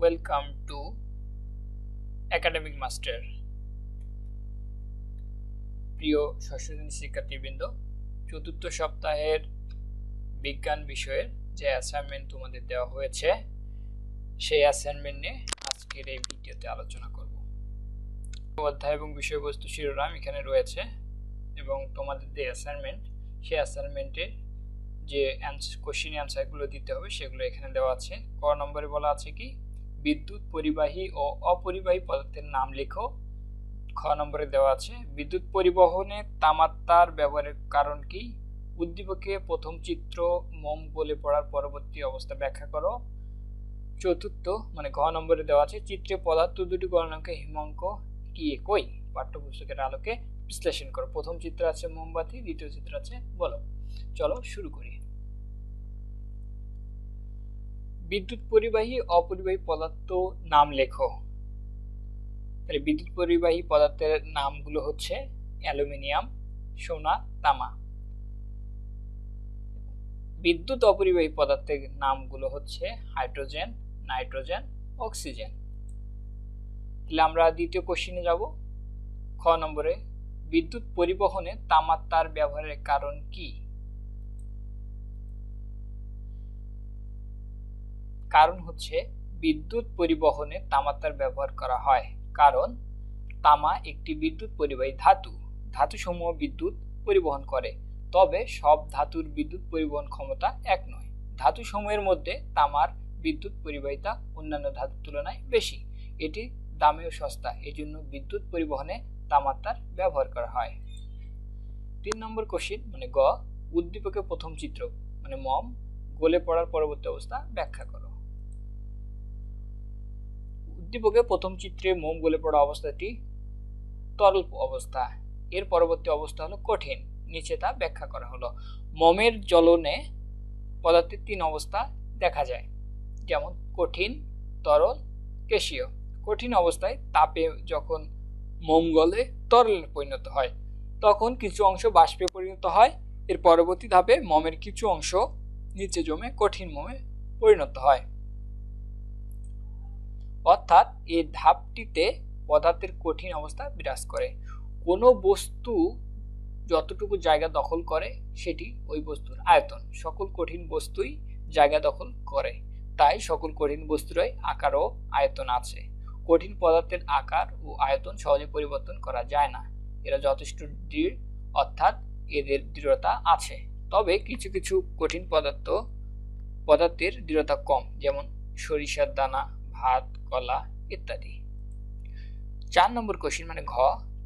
Welcome to academic master প্রিয় শ্রেণির শিক্ষার্থীবৃন্দ, চতুর্থ সপ্তাহের বিজ্ঞান বিষয়ের যে অ্যাসাইনমেন্ট তোমাদের দেওয়া হয়েছে, সেই অ্যাসাইনমেন্ট নিয়ে আজকের এই ভিডিওতে আলোচনা করব। অধ্যায় এবং বিষয়বস্তু শিরোনাম এখানে রয়েছে এবং তোমাদের যে অ্যাসাইনমেন্ট সেই অ্যাসাইনমেন্টের যে কোশ্চিন অ্যান্সারগুলো দিতে হবে, সেগুলো এখানে দেওয়া আছে। ক নম্বরে বলা আছে কি? বিদ্যুৎ পরিবাহী ও অপরিবাহী পদার্থের নাম লেখো। খ নম্বরে দেওয়া আছে, বিদ্যুৎ পরিবহনে তামাত্মার ব্যবহারের কারণ কি? উদ্দীপকে প্রথম চিত্র মোম বলে পড়ার পরবর্তী অবস্থা ব্যাখ্যা করো। চতুর্থ মানে ঘ নম্বরে দেওয়া আছে, চিত্রে পদার্থ দুটি গণনাঙ্কে হিমাঙ্ক কি একই? পাঠ্যপুস্তকের আলোকে বিশ্লেষণ করো। প্রথম চিত্র আছে মোমবাতি, দ্বিতীয় চিত্র আছে বলো চলো শুরু করি। বিদ্যুৎ পরিবাহী অপরিবাহী পদার্থ নাম লেখো। তাহলে বিদ্যুৎ পরিবাহী পদার্থের নামগুলো হচ্ছে অ্যালুমিনিয়াম, সোনা, তামা। বিদ্যুৎ অপরিবাহী পদার্থের নামগুলো হচ্ছে হাইড্রোজেন, নাইট্রোজেন, অক্সিজেন। তাহলে আমরা দ্বিতীয় কোশ্চিনে যাব। খ নম্বরে, বিদ্যুৎ পরিবহনে তামাত্মার ব্যবহারের কারণ কি? কারণ হচ্ছে বিদ্যুৎ পরিবহনে তামাত্মার ব্যবহার করা হয়। কারণ তামা একটি বিদ্যুৎ পরিবাহী ধাতু। ধাতুসমূহ বিদ্যুৎ পরিবহন করে। তবে সব ধাতুর বিদ্যুৎ পরিবহন ক্ষমতা এক নয়। ধাতু সমূহের মধ্যে তামার বিদ্যুৎ পরিবাহিতা অন্যান্য ধাতুর তুলনায় বেশি। এটি দামেও সস্তা। এজন্য বিদ্যুৎ পরিবহনে তামাত্মার ব্যবহার করা হয়। তিন নম্বর কোশ্চিন মানে গ, উদ্দীপকের প্রথম চিত্র মানে মম, গলে পড়ার পরবর্তী অবস্থা ব্যাখ্যা করো। উদ্দীপকে প্রথম চিত্রে মোম গলে পড়া অবস্থাটি তরল অবস্থা। এর পরবর্তী অবস্থা হলো কঠিন। নিচে তা ব্যাখ্যা করা হলো। মোমের জ্বলনে পদার্থের তিন অবস্থা দেখা যায়। যেমন, কঠিন, তরল, কেশীয়। কঠিন অবস্থায় তাপে যখন মোম গলে তরলে পরিণত হয়, তখন কিছু অংশ বাষ্পে পরিণত হয়। এর পরবর্তী ধাপে মোমের কিছু অংশ নিচে জমে কঠিন মোমে পরিণত হয়। অর্থাৎ এই ধাপটিতে পদার্থের কঠিন অবস্থা বিরাজ করে। কোনো বস্তু যতটুকু জায়গা দখল করে, সেটি ওই বস্তুর আয়তন। সকল কঠিন বস্তুই জায়গা দখল করে। তাই সকল কঠিন বস্তুরই আকার ও আয়তন আছে। কঠিন পদার্থের আকার ও আয়তন সহজে পরিবর্তন করা যায় না। এরা যথেষ্ট দৃঢ়, অর্থাৎ এদের দৃঢ়তা আছে। তবে কিছু কিছু কঠিন পদার্থ, পদার্থের দৃঢ়তা কম, যেমন সরিষার দানা ভাত, কলা ইত্যাদি। চার নম্বর কোশ্চিন মানে ঘ,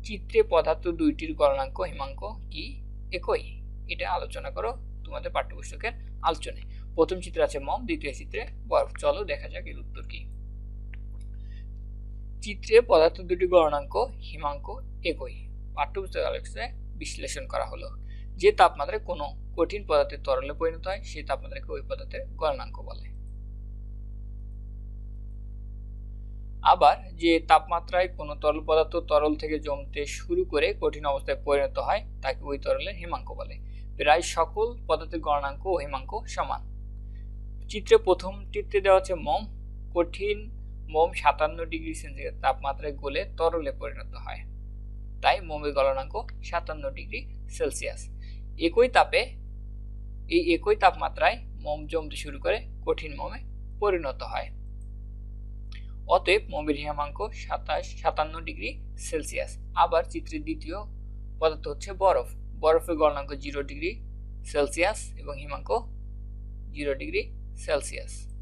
চিত্রে পদার্থ দুইটির গণনাঙ্ক হিমাঙ্ক কি? একই। এটা আলোচনা করো তোমাদের পাঠ্যপুস্তকের আলোচনায়। প্রথম চিত্রে আছে মম, দ্বিতীয় চিত্রে বরফ। চলো দেখা যাক এর উত্তর কি। চিত্রে পদার্থ দুটি গণনাঙ্ক হিমাঙ্ক একই। পাঠ্যপুস্তক আলোচনায় বিশ্লেষণ করা হলো যে তাপমাত্রায় কোনো কঠিন পদার্থের তরলে পরিণত হয় সেই তাপমাত্রাকে ওই পদার্থের গণনাঙ্ক বলে। আবার যে তাপমাত্রায় কোনো তরল পদার্থ তরল থেকে জমতে শুরু করে কঠিন অবস্থায় পরিণত হয়, তাকে ওই তরলের হিমাঙ্ক বলে। প্রায় সকল পদার্থের গণনাঙ্ক ও হিমাঙ্ক সমান। চিত্রে প্রথম চিত্রে দেওয়া হচ্ছে মোম। কঠিন মোম সাতান্ন ডিগ্রি সেন্টিগ্রেড তাপমাত্রায় গলে তরলে পরিণত হয়। তাই মোমের গলনাঙ্ক সাতান্ন ডিগ্রি সেলসিয়াস। একই তাপে, এই একই তাপমাত্রায় মোম জমতে শুরু করে কঠিন মোমে পরিণত হয়। অতএব মোমের হিমাঙ্ক সাতাশ, সাতান্ন ডিগ্রি সেলসিয়াস। আবার চিত্রের দ্বিতীয় পদার্থ হচ্ছে বরফ। বরফের গলনাঙ্ক জিরো ডিগ্রি সেলসিয়াস এবং হিমাঙ্ক জিরো ডিগ্রি সেলসিয়াস।